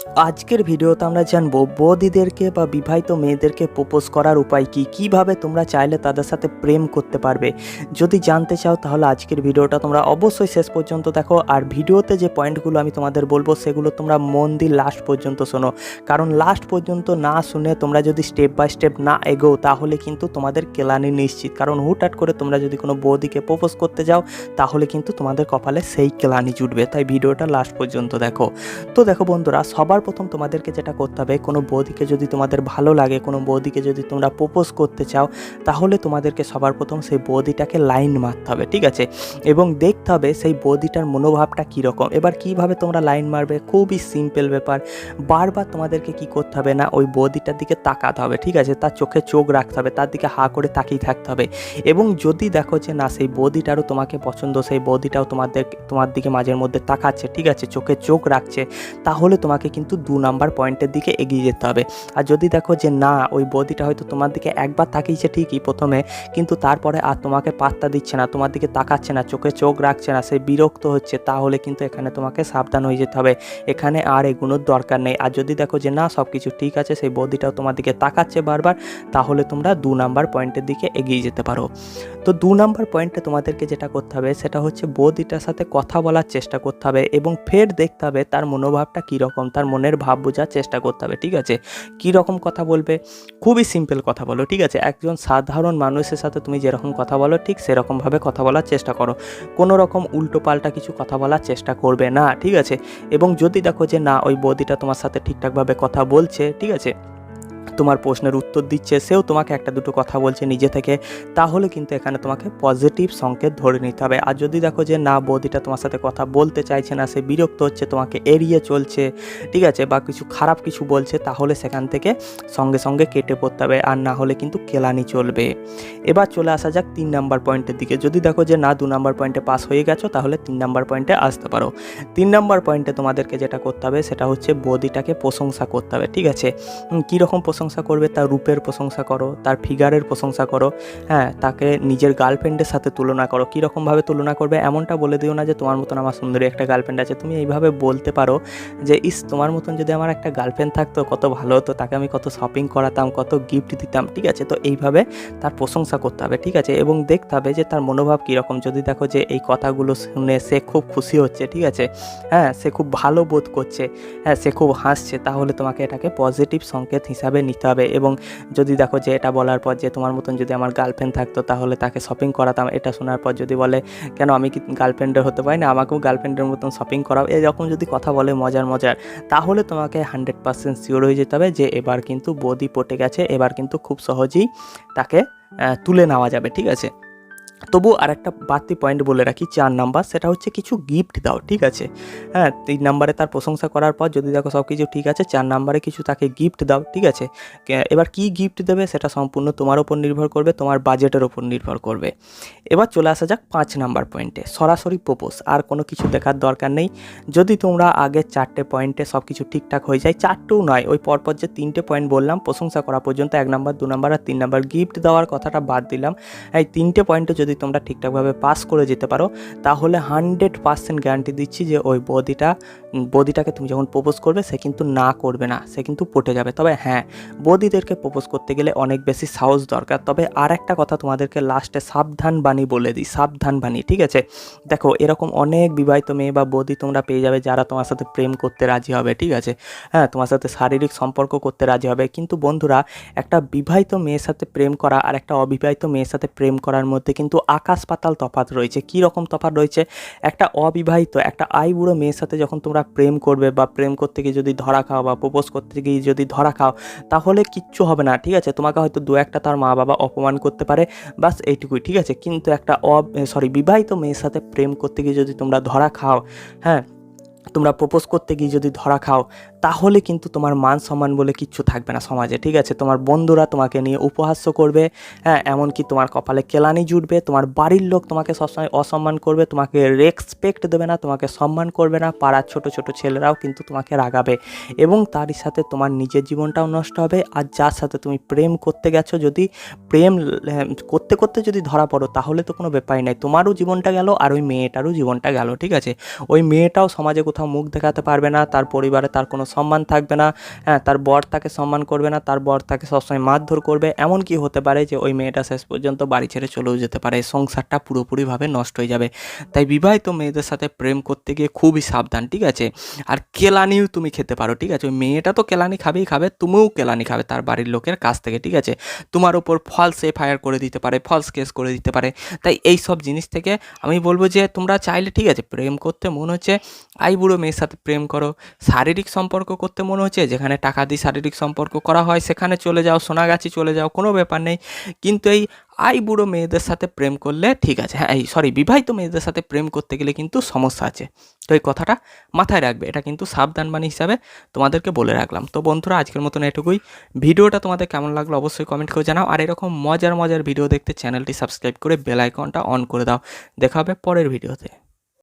আজকের ভিডিওতে আমরা জানব বৌদিদেরকে বা বিবাহিত মেয়েদেরকে প্রপোজ করার উপায় কি? কীভাবে তোমরা চাইলে তাদের সাথে প্রেম করতে পারবে? যদি জানতে চাও তাহলে আজকের ভিডিওটা তোমরা অবশ্যই শেষ পর্যন্ত দেখো। আর ভিডিওতে যে পয়েন্টগুলো আমি তোমাদের বলব সেগুলো তোমরা মন দিয়ে লাস্ট পর্যন্ত শোনো। কারণ লাস্ট পর্যন্ত না শুনে তোমরা যদি স্টেপ বাই স্টেপ না এগোও তাহলে কিন্তু তোমাদের কেলানি নিশ্চিত। কারণ হুটহাট করে তোমরা যদি কোনো বৌদিকে প্রপোজ করতে যাও তাহলে কিন্তু তোমাদের কপালে সেই কেলানি জুটবে। তাই ভিডিওটা লাস্ট পর্যন্ত দেখো। তো দেখো বন্ধুরা সবার প্রথম তোমাদেরকে যেটা করতে হবে, কোনো বৌদিকে যদি তোমাদের ভালো লাগে, কোনো বৌদিকে যদি তোমরা প্রপোজ করতে চাও, তাহলে তোমাদেরকে সবার প্রথম সেই বৌদিটাকে লাইন মারতে হবে, ঠিক আছে? এবং দেখতে হবে সেই বৌদিটার মনোভাবটা কীরকম। এবার কীভাবে তোমরা লাইন মারবে? খুবই সিম্পল ব্যাপার। বারবার তোমাদেরকে কি করতে হবে না, ওই বৌদিটার দিকে তাকাতে হবে, ঠিক আছে? তার চোখে চোখ রাখতে হবে, তার দিকে হা করে তাকিয়ে থাকতে হবে। এবং যদি দেখো যে না, সেই বৌদিটারও তোমাকে পছন্দ, সেই বৌদিটাও তোমাদের, তোমার দিকে মাঝের মধ্যে তাকাচ্ছে, ঠিক আছে? চোখে চোখ রাখছে, তাহলে তোমাকে কিন্তু দু নাম্বার পয়েন্টের দিকে এগিয়ে যেতে হবে। আর যদি দেখো যে না, ওই বৌদিটা হয়তো তোমার দিকে একবার তাকিয়েছে ঠিকই প্রথমে, কিন্তু তারপরে আর তোমাকে পাত্তা দিচ্ছে না, তোমার দিকে তাকাচ্ছে না, চোখে চোখ রাখছে না, সে বিরক্ত হচ্ছে, তাহলে কিন্তু এখানে তোমাকে সাবধান হয়ে যেতে হবে। এখানে আর এগুলোর দরকার নেই। আর যদি দেখো যে না সব কিছু ঠিক আছে, সেই বৌদিটাও তোমার দিকে তাকাচ্ছে বারবার, তাহলে তোমরা দু নাম্বার পয়েন্টের দিকে এগিয়ে যেতে পারো। তো দু নাম্বার পয়েন্টে তোমাদেরকে যেটা করতে হবে, সেটা হচ্ছে বৌদিটার সাথে কথা বলার চেষ্টা করতে হবে এবং ফের দেখতে হবে তার মনোভাবটা কীরকম, তার মনের ভাব বোঝার চেষ্টা করতে হবে, ঠিক আছে? কী রকম কথা বলবে? খুবই সিম্পল কথা বলো, ঠিক আছে? একজন সাধারণ মানুষের সাথে তুমি যেরকম কথা বলো, ঠিক সেরকমভাবে কথা বলার চেষ্টা করো। কোনো রকম উল্টো পাল্টা কিছু কথা বলার চেষ্টা করবে না, ঠিক আছে? এবং যদি দেখো যে না, ওই বৌদিটা তোমার সাথে ঠিকঠাকভাবে কথা বলছে, ঠিক আছে? তোমার প্রশ্নের উত্তর দিচ্ছে, সেও তোমাকে একটা দুটো কথা বলছে নিজে থেকে, তাহলে কিন্তু এখানে তোমাকে পজিটিভ সংকেত ধরে নিতে হবে। আর যদি দেখো যে না, বৌদিটা তোমার সাথে কথা বলতে চাইছে না, সে বিরক্ত হচ্ছে, তোমাকে এড়িয়ে চলছে, ঠিক আছে, বা কিছু খারাপ কিছু বলছে, তাহলে সেখান থেকে সঙ্গে সঙ্গে কেটে পড়তে হবে, আর না হলে কিন্তু কেলানি চলবে। এবার চলে আসা যাক তিন নাম্বার পয়েন্টের দিকে। যদি দেখো যে না, দু নাম্বার পয়েন্টে পাস হয়ে গেছো, তাহলে তিন নাম্বার পয়েন্টে আসতে পারো। তিন নাম্বার পয়েন্টে তোমাদেরকে যেটা করতে হবে, সেটা হচ্ছে বৌদিটাকে প্রশংসা করতে হবে, ঠিক আছে? কীরকম প্রশংসা করবে, তার রূপের প্রশংসা করো, তার ফিগারের প্রশংসা করো হ্যাঁ তাকে নিজের গার্লফ্রেন্ডের সাথে তুলনা করো। কীরকমভাবে তুলনা করবে এমনটা বলে দিও না যে তোমার মতন আমার সুন্দরী একটা গার্লফ্রেন্ড আছে। তুমি এইভাবে বলতে পারো যে, ইস, তোমার মতন যদি আমার একটা গার্লফ্রেন্ড থাকতো, কত ভালো হতো, তাকে আমি কত শপিং করাতাম, কত গিফট দিতাম। ঠিক আছে? তো এইভাবে তার প্রশংসা করতে হবে, ঠিক আছে? এবং দেখতে হবে যে, তার মনোভাব কীরকম। যদি দেখো যে, এই কথাগুলো শুনে সে খুব খুশি হচ্ছে, ঠিক আছে? হ্যাঁ সে খুব ভালো বোধ করছে হ্যাঁ সে খুব হাসছে, তাহলে তোমাকে এটাকে পজিটিভ সংকেত হিসাবে নিতে হবে এবং যদি দেখো যে এটা বলার পর যে তোমার মতন যদি আমার গার্লফ্রেন্ড থাকতো তাহলে তাকে শপিং করাতাম, এটা শোনার পর যদি বলে, কেন আমি কি গার্লফ্রেন্ডের হতে পারি না? আমাকেও গার্লফ্রেন্ডের মতন শপিং করাও। এরকম যদি কথা বলে মজার মজার, তাহলে তোমাকে হান্ড্রেড পার্সেন্ট শিওর হয়ে যেতে হবে যে এবার কিন্তু বদি পটে গেছে, এবার কিন্তু খুব সহজেই তাকে তুলে নেওয়া যাবে, ঠিক আছে? তবু আর একটা বাড়তি পয়েন্ট বলে রাখি, চার নাম্বার সেটা হচ্ছে কিছু গিফট দাও, ঠিক আছে? হ্যাঁ তিন নাম্বারে তার প্রশংসা করার পর যদি দেখো সব কিছু ঠিক আছে, চার নাম্বারে কিছু তাকে গিফট দাও, ঠিক আছে? এবার কি গিফট দেবে সেটা সম্পূর্ণ তোমার ওপর নির্ভর করবে, তোমার বাজেটের ওপর নির্ভর করবে। এবার চলে আসা যাক পাঁচ নাম্বার পয়েন্টে সরাসরি প্রপোজ আর কোনো কিছু দেখার দরকার নেই। যদি তোমরা আগে চারটে পয়েন্টে সব কিছু ঠিকঠাক হয়ে যায়, চারটেও নয়, ওই পরপর যে তিনটে পয়েন্ট বললাম, প্রশংসা করা পর্যন্ত এক নাম্বার দু নাম্বার আর তিন নাম্বার গিফট দেওয়ার কথাটা বাদ দিলাম। এই তিনটে পয়েন্টে যদি তোমরা ঠিকঠাকভাবে পাস করে যেতে পারো, তাহলে হান্ড্রেড পার্সেন্ট গ্যারান্টি দিচ্ছি যে ওই বডিটা বডিটাকে তুমি যখন প্রপোজ করবে, সে কিন্তু না করবে না, সে কিন্তু পটে যাবে। তবে হ্যাঁ বদিদেরকে প্রপোজ করতে গেলে অনেক বেশি সাহস দরকার। তবে আর একটা কথা তোমাদেরকে লাস্টে সাবধান বাণী বলে দিই সাবধান বাণী ঠিক আছে? দেখো, এরকম অনেক বিবাহিত মেয়ে বা বদি তোমরা পেয়ে যাবে যারা তোমার সাথে প্রেম করতে রাজি হবে, ঠিক আছে? হ্যাঁ তোমার সাথে শারীরিক সম্পর্ক করতে রাজি হবে। কিন্তু বন্ধুরা, একটা বিবাহিত মেয়ের সাথে প্রেম করা আর একটা অবিবাহিত মেয়ের সাথে প্রেম করার মধ্যে কিন্তু আকাশ পাতাল তফাৎ রয়েছে। কী রকম তফাৎ রয়েছে? একটা অবিবাহিত, একটা আইবুড়ো মেয়ের সাথে যখন তোমরা প্রেম করবে বা প্রেম করতে গিয়ে যদি ধরা খাও বা প্রপোজ করতে গিয়ে যদি ধরা খাও, তাহলে কিচ্ছু হবে না, ঠিক আছে? তোমাকে হয়তো দু একটা তার মা বাবা অপমান করতে পারে বাস এইটুকুই, ঠিক আছে? কিন্তু একটা অ সরি বিবাহিত মেয়ের সাথে প্রেম করতে গিয়ে যদি তোমরা ধরা খাও হ্যাঁ? তোমরা প্রপোজ করতে গিয়ে যদি ধরা খাও তাহলে কিন্তু তোমার মান সম্মান বলে কিচ্ছু থাকবে না সমাজে, ঠিক আছে? তোমার বন্ধুরা তোমাকে নিয়ে উপহাস্য করবে হ্যাঁ? এমনকি তোমার কপালে কেলানি জুটবে, তোমার বাড়ির লোক তোমাকে সবসময় অসম্মান করবে, তোমাকে রেসপেক্ট দেবে না, তোমাকে সম্মান করবে না, পাড়ার ছোট ছোট ছেলেরাও কিন্তু তোমাকে রাগাবে এবং তারই সাথে তোমার নিজের জীবনটাও নষ্ট হবে আর যার সাথে তুমি প্রেম করতে গেছো, যদি প্রেম করতে করতে যদি ধরা পড়ো, তাহলে তো কোনো ব্যাপারই নাই। তোমারও জীবনটা গেল আর ওই মেয়েটারও জীবনটা গেল, ঠিক আছে? ওই মেয়েটাও সমাজে কোথাও মুখ দেখাতে পারবে না, তার পরিবারে তার কোনো সম্মান থাকবে না হ্যাঁ তার বর তাকে সম্মান করবে না, তার বর তাকে সবসময় মারধর করবে। এমন কি হতে পারে যে ওই মেয়েটা শেষ পর্যন্ত বাড়ি ছেড়ে চলেও যেতে পারে। সংসারটা পুরোপুরিভাবে নষ্ট হয়ে যাবে। তাই বিবাহিত মেয়েদের সাথে প্রেম করতে গিয়ে খুবই সাবধান, ঠিক আছে? আর কেলানিও তুমি খেতে পারো, ঠিক আছে? ওই মেয়েটা তো কেলানি খাবেই খাবে, তুমিও কেলানি খাবে তার বাড়ির লোকের কাছ থেকে, ঠিক আছে? তোমার ওপর ফলস এফআইআর করে দিতে পারে ফলস কেস করে দিতে পারে। তাই এই সব জিনিস থেকে আমি বলব যে তোমরা চাইলে, ঠিক আছে? প্রেম করতে মনে হচ্ছে আই বুড়ো মেয়ের সাথে প্রেম করো, শারীরিক সম্পর্ক করতে মনে হচ্ছে, যেখানে টাকা দিয়ে শারীরিক সম্পর্ক করা হয়, সেখানে চলে যাও, সোনাগাছি চলে যাও, কোনো ব্যাপার নেই। কিন্তু এই আই বুড়ো মেয়েদের সাথে প্রেম করলে ঠিক আছে হ্যাঁ এই সরি বিবাহিত মেয়েদের সাথে প্রেম করতে গেলে কিন্তু সমস্যা আছে। তো এই কথাটা মাথায় রাখবে, এটা কিন্তু সাবধান বাণী হিসাবে তোমাদেরকে বলে রাখলাম। তো বন্ধুরা, আজকের মতন এটুকুই। ভিডিওটা তোমাদের কেমন লাগল অবশ্যই কমেন্ট করে জানাও। আর এরকম মজার মজার ভিডিও দেখতে চ্যানেলটি সাবস্ক্রাইব করে বেল আইকনটা অন করে দাও। দেখা হবে পরের ভিডিওতে।